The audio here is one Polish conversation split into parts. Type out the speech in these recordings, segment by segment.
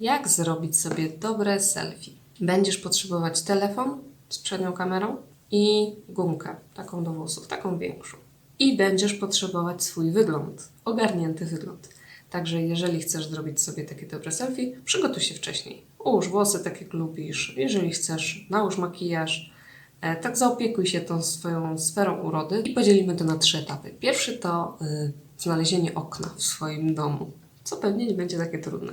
Jak zrobić sobie dobre selfie? Będziesz potrzebować telefon z przednią kamerą i gumkę, taką do włosów, taką większą. I będziesz potrzebować swój wygląd, ogarnięty wygląd. Także jeżeli chcesz zrobić sobie takie dobre selfie, przygotuj się wcześniej. Ułóż włosy tak jak lubisz. Jeżeli chcesz, nałóż makijaż. E, Tak zaopiekuj się tą swoją sferą urody i podzielimy to na trzy etapy. Pierwszy to y, znalezienie okna w swoim domu, co pewnie nie będzie takie trudne.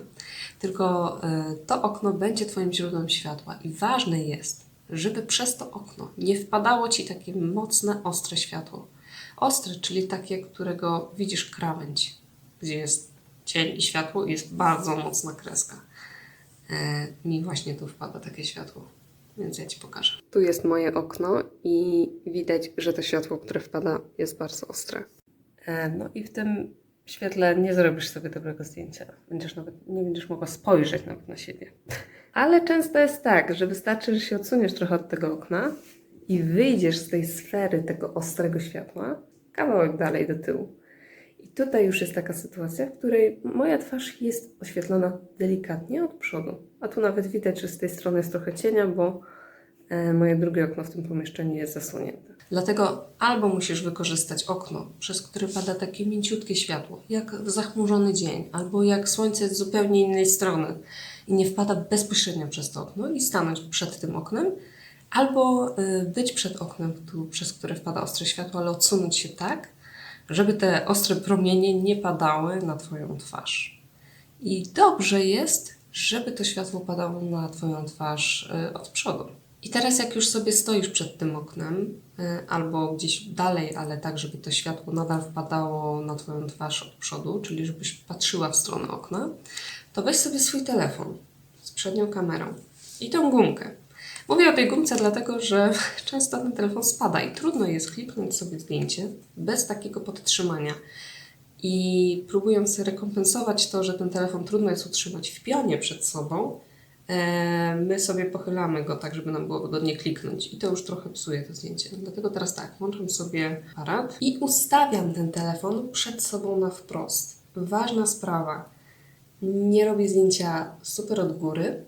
Tylko y, to okno będzie Twoim źródłem światła i ważne jest, żeby przez to okno nie wpadało Ci takie mocne, ostre światło. Ostre, czyli takie, którego widzisz krawędź, gdzie jest cień i światło i jest bardzo mocna kreska. E, mi właśnie tu wpada takie światło, więc ja Ci pokażę. Tu jest moje okno i widać, że to światło, które wpada, jest bardzo ostre. E, no i w tym świetle nie zrobisz sobie dobrego zdjęcia. Będziesz nawet, nie będziesz mogła spojrzeć nawet na siebie. Ale często jest tak, że wystarczy, że się odsuniesz trochę od tego okna i wyjdziesz z tej sfery tego ostrego światła kawałek dalej do tyłu. I tutaj już jest taka sytuacja, w której moja twarz jest oświetlona delikatnie od przodu. A tu nawet widać, że z tej strony jest trochę cienia, bo moje drugie okno w tym pomieszczeniu jest zasłonięte. Dlatego albo musisz wykorzystać okno, przez które pada takie mięciutkie światło, jak w zachmurzony dzień, albo jak słońce z zupełnie innej strony i nie wpada bezpośrednio przez to okno i stanąć przed tym oknem, albo y, być przed oknem, przez które wpada ostre światło, ale odsunąć się tak, żeby te ostre promienie nie padały na Twoją twarz. I dobrze jest, żeby to światło padało na Twoją twarz y, od przodu. I teraz, jak już sobie stoisz przed tym oknem, y, albo gdzieś dalej, ale tak, żeby to światło nadal wpadało na Twoją twarz od przodu, czyli żebyś patrzyła w stronę okna, to weź sobie swój telefon z przednią kamerą i tą gumkę. Mówię o tej gumce dlatego, że często ten telefon spada i trudno jest kliknąć sobie zdjęcie bez takiego podtrzymania. I próbując rekompensować to, że ten telefon trudno jest utrzymać w pionie przed sobą, e, my sobie pochylamy go tak, żeby nam było wygodnie kliknąć. I to już trochę psuje to zdjęcie. Dlatego teraz tak, włączam sobie aparat i ustawiam ten telefon przed sobą na wprost. Ważna sprawa. Nie robię zdjęcia super od góry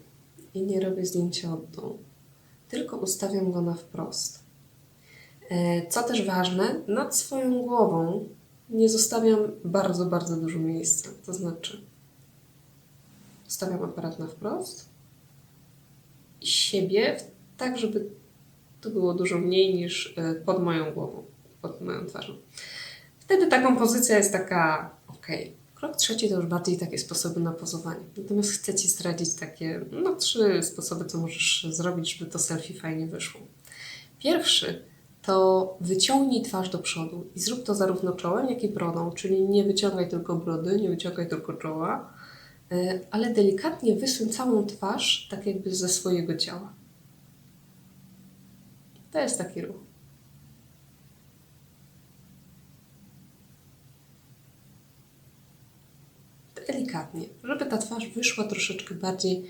i nie robię zdjęcia od dołu tylko ustawiam go na wprost. E, Co też ważne, nad swoją głową nie zostawiam bardzo, bardzo dużo miejsca. To znaczy, stawiam aparat na wprost siebie tak, żeby tu było dużo mniej niż e, pod moją głową, pod moją twarzą. Wtedy ta kompozycja jest taka ok. Krok trzeci to już bardziej takie sposoby na pozowanie. Natomiast chcę Ci zdradzić takie no, trzy sposoby, co możesz zrobić, żeby to selfie fajnie wyszło. Pierwszy to wyciągnij twarz do przodu i zrób to zarówno czołem, jak i brodą, czyli nie wyciągaj tylko brody, nie wyciągaj tylko czoła, ale delikatnie wysuń całą twarz, tak jakby ze swojego ciała. To jest taki ruch. delikatnie, żeby ta twarz wyszła troszeczkę bardziej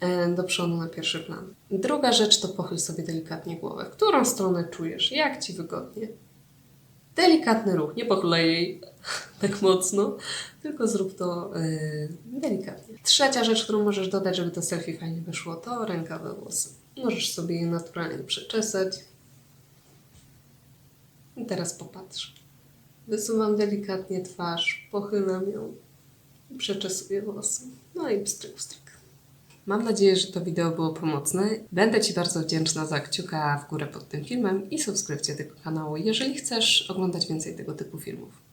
e, do przodu na pierwszy plan. Druga rzecz to pochyl sobie delikatnie głowę. W którą stronę czujesz? Jak Ci wygodnie? Delikatny ruch, nie pochylaj jej tak mocno, tylko zrób to e, delikatnie. Trzecia rzecz, którą możesz dodać, żeby to selfie fajnie wyszło, to rękawe włosy. Możesz sobie je naturalnie przeczesać. I teraz popatrz. Wysuwam delikatnie twarz, pochylam ją przeczesuję włosy. No i pstryk, pstryk. Mam nadzieję, że to wideo było pomocne. Będę Ci bardzo wdzięczna za kciuka w górę pod tym filmem i subskrypcję tego kanału, jeżeli chcesz oglądać więcej tego typu filmów.